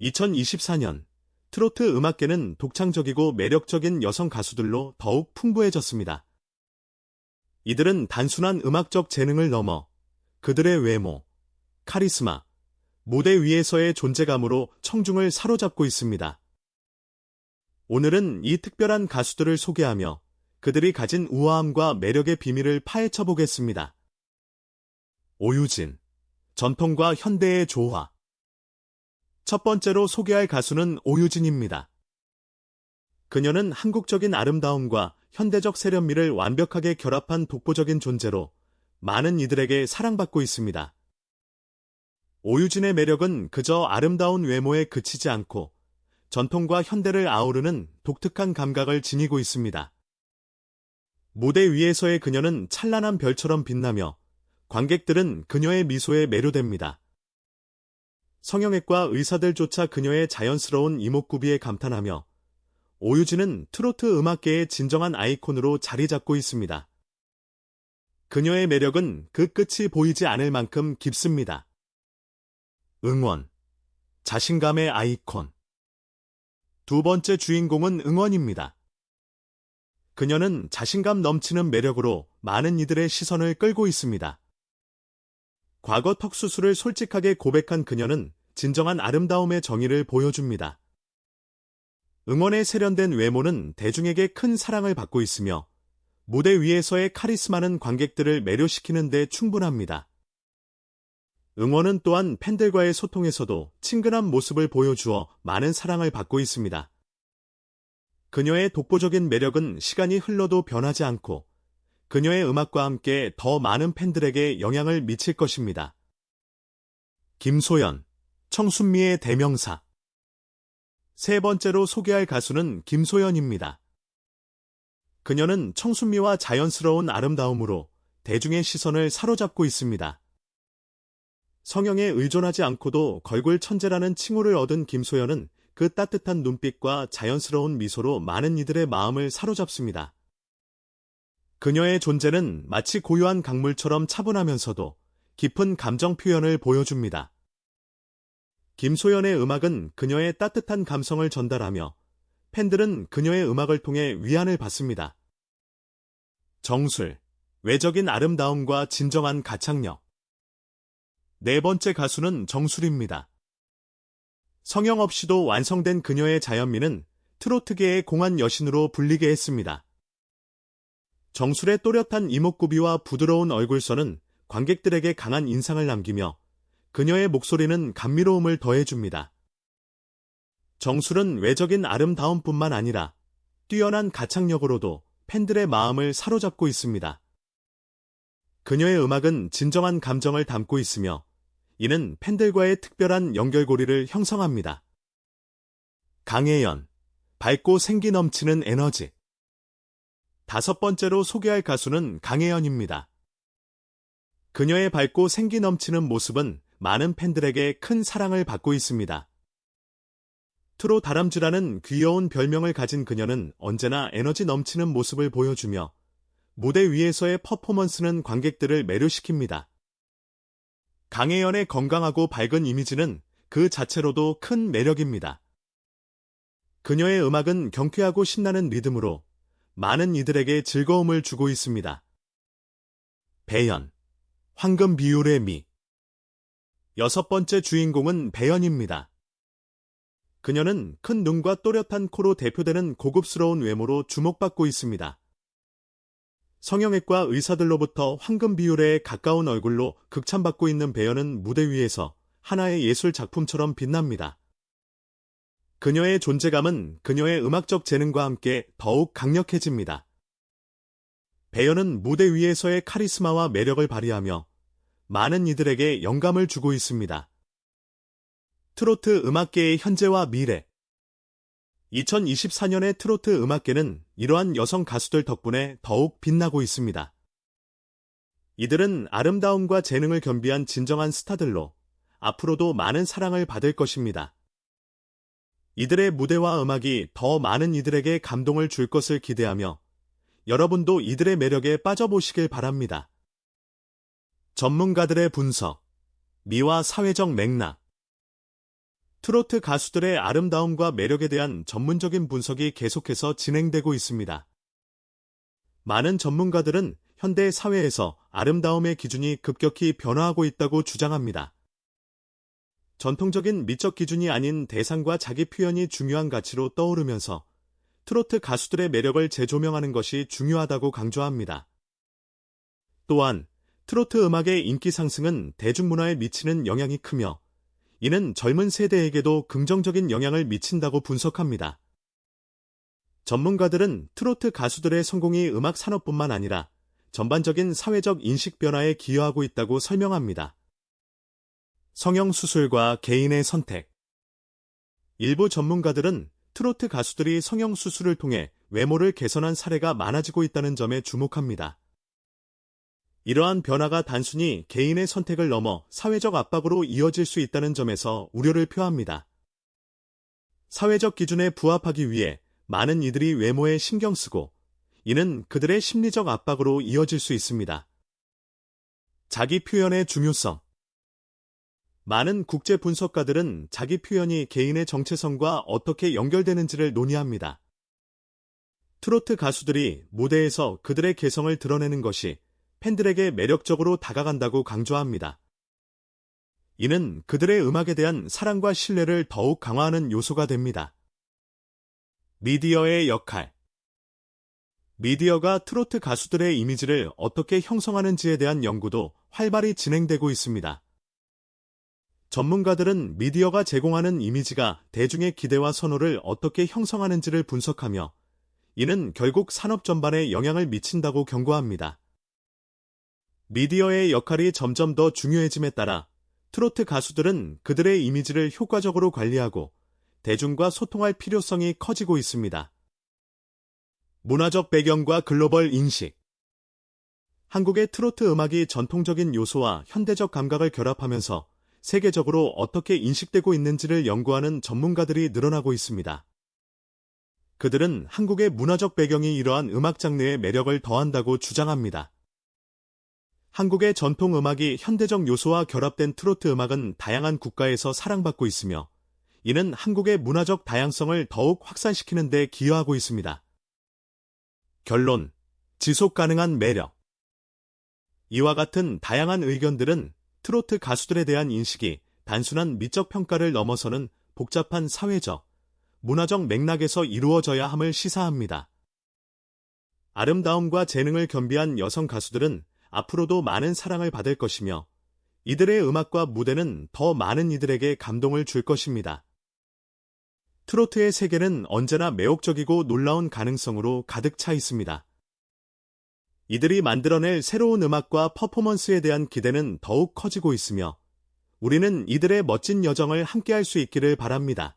2024년 트로트 음악계는 독창적이고 매력적인 여성 가수들로 더욱 풍부해졌습니다. 이들은 단순한 음악적 재능을 넘어 그들의 외모, 카리스마, 무대 위에서의 존재감으로 청중을 사로잡고 있습니다. 오늘은 이 특별한 가수들을 소개하며 그들이 가진 우아함과 매력의 비밀을 파헤쳐 보겠습니다. 오유진, 전통과 현대의 조화. 첫 번째로 소개할 가수는 오유진입니다. 그녀는 한국적인 아름다움과 현대적 세련미를 완벽하게 결합한 독보적인 존재로 많은 이들에게 사랑받고 있습니다. 오유진의 매력은 그저 아름다운 외모에 그치지 않고 전통과 현대를 아우르는 독특한 감각을 지니고 있습니다. 무대 위에서의 그녀는 찬란한 별처럼 빛나며 관객들은 그녀의 미소에 매료됩니다. 성형외과 의사들조차 그녀의 자연스러운 이목구비에 감탄하며 오유진은 트로트 음악계의 진정한 아이콘으로 자리 잡고 있습니다. 그녀의 매력은 그 끝이 보이지 않을 만큼 깊습니다. 응원. 자신감의 아이콘. 두 번째 주인공은 응원입니다. 그녀는 자신감 넘치는 매력으로 많은 이들의 시선을 끌고 있습니다. 과거 턱수술을 솔직하게 고백한 그녀는 진정한 아름다움의 정의를 보여줍니다. 응원에 세련된 외모는 대중에게 큰 사랑을 받고 있으며 무대 위에서의 카리스마는 관객들을 매료시키는 데 충분합니다. 응원은 또한 팬들과의 소통에서도 친근한 모습을 보여주어 많은 사랑을 받고 있습니다. 그녀의 독보적인 매력은 시간이 흘러도 변하지 않고 그녀의 음악과 함께 더 많은 팬들에게 영향을 미칠 것입니다. 김소연, 청순미의 대명사. 세 번째로 소개할 가수는 김소연입니다. 그녀는 청순미와 자연스러운 아름다움으로 대중의 시선을 사로잡고 있습니다. 성형에 의존하지 않고도 걸굴 천재라는 칭호를 얻은 김소연은 그 따뜻한 눈빛과 자연스러운 미소로 많은 이들의 마음을 사로잡습니다. 그녀의 존재는 마치 고요한 강물처럼 차분하면서도 깊은 감정 표현을 보여줍니다. 김소연의 음악은 그녀의 따뜻한 감성을 전달하며 팬들은 그녀의 음악을 통해 위안을 받습니다. 정술, 외적인 아름다움과 진정한 가창력. 네 번째 가수는 정술입니다. 성형 없이도 완성된 그녀의 자연미는 트로트계의 공한 여신으로 불리게 했습니다. 정술의 또렷한 이목구비와 부드러운 얼굴선은 관객들에게 강한 인상을 남기며 그녀의 목소리는 감미로움을 더해줍니다. 정술은 외적인 아름다움뿐만 아니라 뛰어난 가창력으로도 팬들의 마음을 사로잡고 있습니다. 그녀의 음악은 진정한 감정을 담고 있으며 이는 팬들과의 특별한 연결고리를 형성합니다. 강혜연, 밝고 생기 넘치는 에너지. 다섯 번째로 소개할 가수는 강혜연입니다. 그녀의 밝고 생기 넘치는 모습은 많은 팬들에게 큰 사랑을 받고 있습니다. 트로 다람쥐라는 귀여운 별명을 가진 그녀는 언제나 에너지 넘치는 모습을 보여주며 무대 위에서의 퍼포먼스는 관객들을 매료시킵니다. 강혜연의 건강하고 밝은 이미지는 그 자체로도 큰 매력입니다. 그녀의 음악은 경쾌하고 신나는 리듬으로 많은 이들에게 즐거움을 주고 있습니다. 배연, 황금 비율의 미. 여섯 번째 주인공은 배연입니다. 그녀는 큰 눈과 또렷한 코로 대표되는 고급스러운 외모로 주목받고 있습니다. 성형외과 의사들로부터 황금 비율에 가까운 얼굴로 극찬받고 있는 배연은 무대 위에서 하나의 예술 작품처럼 빛납니다. 그녀의 존재감은 그녀의 음악적 재능과 함께 더욱 강력해집니다. 배연은 무대 위에서의 카리스마와 매력을 발휘하며 많은 이들에게 영감을 주고 있습니다. 트로트 음악계의 현재와 미래 2024년의 트로트 음악계는 이러한 여성 가수들 덕분에 더욱 빛나고 있습니다. 이들은 아름다움과 재능을 겸비한 진정한 스타들로 앞으로도 많은 사랑을 받을 것입니다. 이들의 무대와 음악이 더 많은 이들에게 감동을 줄 것을 기대하며 여러분도 이들의 매력에 빠져보시길 바랍니다. 전문가들의 분석, 미와 사회적 맥락, 트로트 가수들의 아름다움과 매력에 대한 전문적인 분석이 계속해서 진행되고 있습니다. 많은 전문가들은 현대 사회에서 아름다움의 기준이 급격히 변화하고 있다고 주장합니다. 전통적인 미적 기준이 아닌 대상과 자기 표현이 중요한 가치로 떠오르면서 트로트 가수들의 매력을 재조명하는 것이 중요하다고 강조합니다. 또한 트로트 음악의 인기 상승은 대중문화에 미치는 영향이 크며 이는 젊은 세대에게도 긍정적인 영향을 미친다고 분석합니다. 전문가들은 트로트 가수들의 성공이 음악 산업뿐만 아니라 전반적인 사회적 인식 변화에 기여하고 있다고 설명합니다. 성형수술과 개인의 선택 일부 전문가들은 트로트 가수들이 성형수술을 통해 외모를 개선한 사례가 많아지고 있다는 점에 주목합니다. 이러한 변화가 단순히 개인의 선택을 넘어 사회적 압박으로 이어질 수 있다는 점에서 우려를 표합니다. 사회적 기준에 부합하기 위해 많은 이들이 외모에 신경 쓰고 이는 그들의 심리적 압박으로 이어질 수 있습니다. 자기 표현의 중요성 많은 국제 분석가들은 자기 표현이 개인의 정체성과 어떻게 연결되는지를 논의합니다. 트로트 가수들이 무대에서 그들의 개성을 드러내는 것이 팬들에게 매력적으로 다가간다고 강조합니다. 이는 그들의 음악에 대한 사랑과 신뢰를 더욱 강화하는 요소가 됩니다. 미디어의 역할 미디어가 트로트 가수들의 이미지를 어떻게 형성하는지에 대한 연구도 활발히 진행되고 있습니다. 전문가들은 미디어가 제공하는 이미지가 대중의 기대와 선호를 어떻게 형성하는지를 분석하며 이는 결국 산업 전반에 영향을 미친다고 경고합니다. 미디어의 역할이 점점 더 중요해짐에 따라 트로트 가수들은 그들의 이미지를 효과적으로 관리하고 대중과 소통할 필요성이 커지고 있습니다. 문화적 배경과 글로벌 인식 한국의 트로트 음악이 전통적인 요소와 현대적 감각을 결합하면서 세계적으로 어떻게 인식되고 있는지를 연구하는 전문가들이 늘어나고 있습니다. 그들은 한국의 문화적 배경이 이러한 음악 장르의 매력을 더한다고 주장합니다. 한국의 전통 음악이 현대적 요소와 결합된 트로트 음악은 다양한 국가에서 사랑받고 있으며 이는 한국의 문화적 다양성을 더욱 확산시키는 데 기여하고 있습니다. 결론, 지속 가능한 매력. 이와 같은 다양한 의견들은 트로트 가수들에 대한 인식이 단순한 미적 평가를 넘어서는 복잡한 사회적, 문화적 맥락에서 이루어져야 함을 시사합니다. 아름다움과 재능을 겸비한 여성 가수들은 앞으로도 많은 사랑을 받을 것이며 이들의 음악과 무대는 더 많은 이들에게 감동을 줄 것입니다. 트로트의 세계는 언제나 매혹적이고 놀라운 가능성으로 가득 차 있습니다. 이들이 만들어낼 새로운 음악과 퍼포먼스에 대한 기대는 더욱 커지고 있으며 우리는 이들의 멋진 여정을 함께할 수 있기를 바랍니다.